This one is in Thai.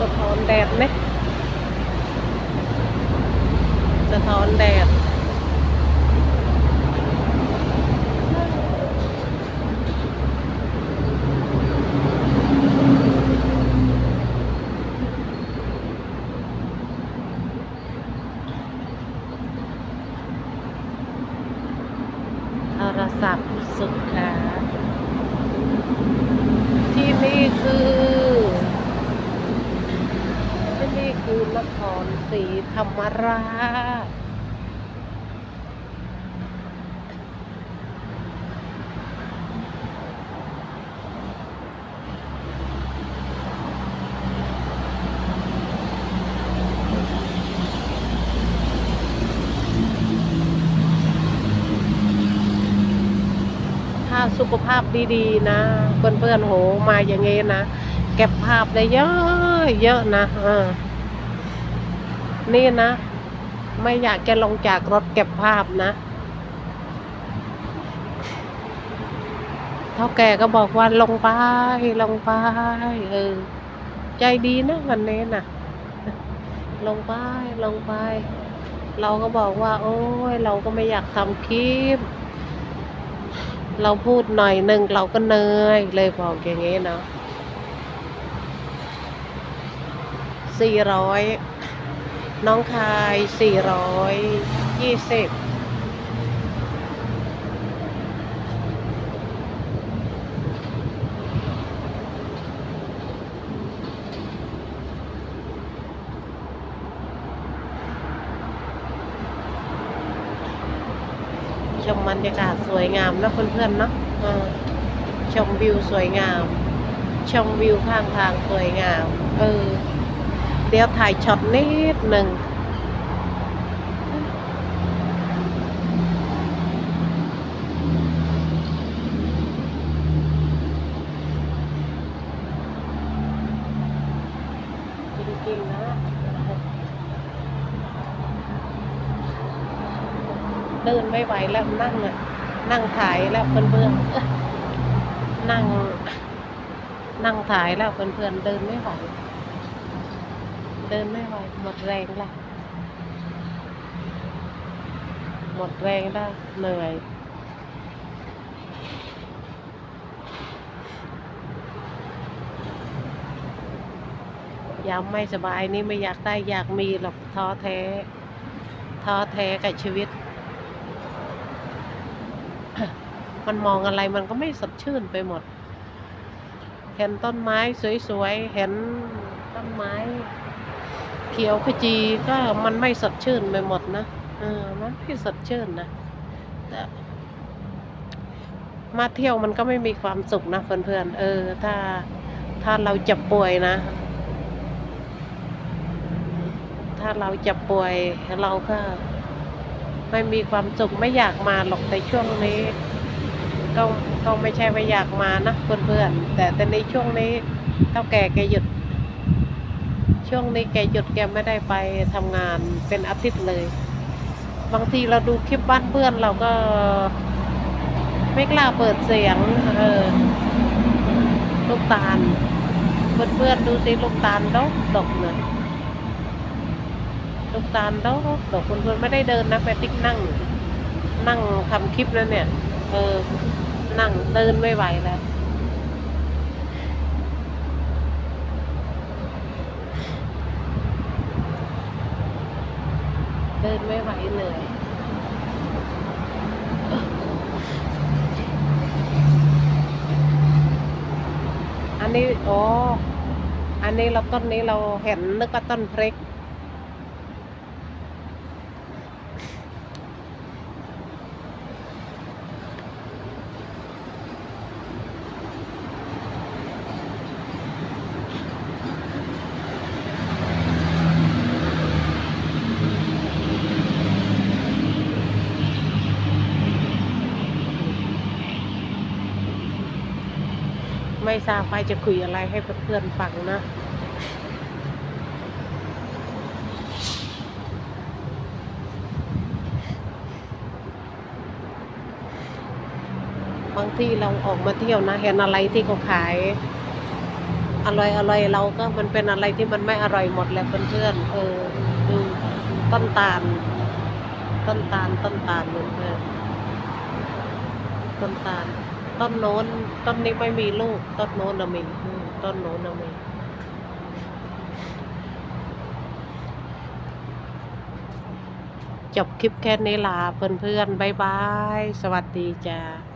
สะท้อนแดดไหมสะท้อนแดดโทรศัพท์สุขาที่นี่คือ ที่นคือนครศรีธรรมราชถ้าสุขภาพดีๆ นะเพื่อนๆโหมาอย่างเงี้นะ เก็บภาพได้เยอะเยอะนะเออ นี่นะ ไม่อยากจะลงจากรถเก็บภาพนะเท่าแก่ก็บอกว่าลงไปลงไปเออใจดีนะวันนี้นะลงไปลงไป เราก็บอกว่า โอ้ยเราก็ไม่อยากทำคลิป เราพูดหน่อยหนึ่งเราก็เหนื่อยเลยบอกอย่างงี้เนาะสี่ร้อย น้องคายสี่ร้อยยี่สิบชมบรรยากาศสวยงามนะเพื่อนๆเนาะชมวิวสวยงาม ชมวิวข้างทางสวยงาม เออ เดี๋ยวถ่ายช็อตนิดหนึ่งจริงๆนะเดินไม่ไหวแล้วนั่งอะนั่งถ่ายแล้วเพื่อนๆนั่ง นั่งถ่ายแล้วเพื่อนๆเดินไม่ไหว เดินไม่ไหวหมดแรงล้วหมดแรงแล้วเหนื่อยยามไม่สบายนี่ไม่อยากได้อยากมีหรอกท้อแท้ท้อแท้กับชีวิต มันมองอะไรมันก็ไม่สดชื่นไปหมด เห็นต้นไม้สวยๆ เห็น ต้นไม้ เขียวขจีก็มันไม่สดชื่นไปหมดนะเออมันไม่สดชื่นนะแต่มาเที่ยวมันก็ไม่มีความสุขนะเพื่อนๆเออ ถ้าถ้าเราจะป่วยนะ ถ้าเราจะป่วยเราก็ไม่มีความสุขไม่อยากมาหรอกแต่ช่วงนี้ก็ก็ไม่ใช่ไม่อยากมานะเพื่อนๆแต่แต่ในช่วงนี้เท่าแก่แกหยุด ช่วงนี้แกหยุดแกไม่ได้ไปทำงานเป็นอาทิตย์เลย บางทีเราดูคลิปบ้านเพื่อนเราก็ ไม่กล้าเปิดเสียง เออ ลูกตาล เพื่อนๆดูสิลูกตาลดกดกเนะลูกตาลดกดกเพื่อนๆไม่ได้เดินนะไปติ๊กนั่ง นั่งทำคลิปแล้วเนี่ย เออ นั่งเดินไม่ไหวแล้ว เดินไม่ไหวเลยอันนี้โอ้อันนี้เราต้นนี้เราเห็นนึกว่าต้นพริก ไม่ทราบไปจะคุยอะไรให้เพื่อนๆฟังนะบางที่เราออกมาเที่ยวนะเห็นอะไรที่เขาขายออร่อยอร่อยเราก็มันเป็นอะไรที่มันไม่อร่อยหมดแหละเพื่อนๆเออดูต้นตาล ต้นตาลต้นตาลเพื่อนๆต้นตาล ต้นโน้นต้นนี้ไม่มีลูก ต้นโน้นนะมีต้นโน้นนะมีจบคลิปแค่นี้ลาเพื่อนๆบายบาย สวัสดีจ้า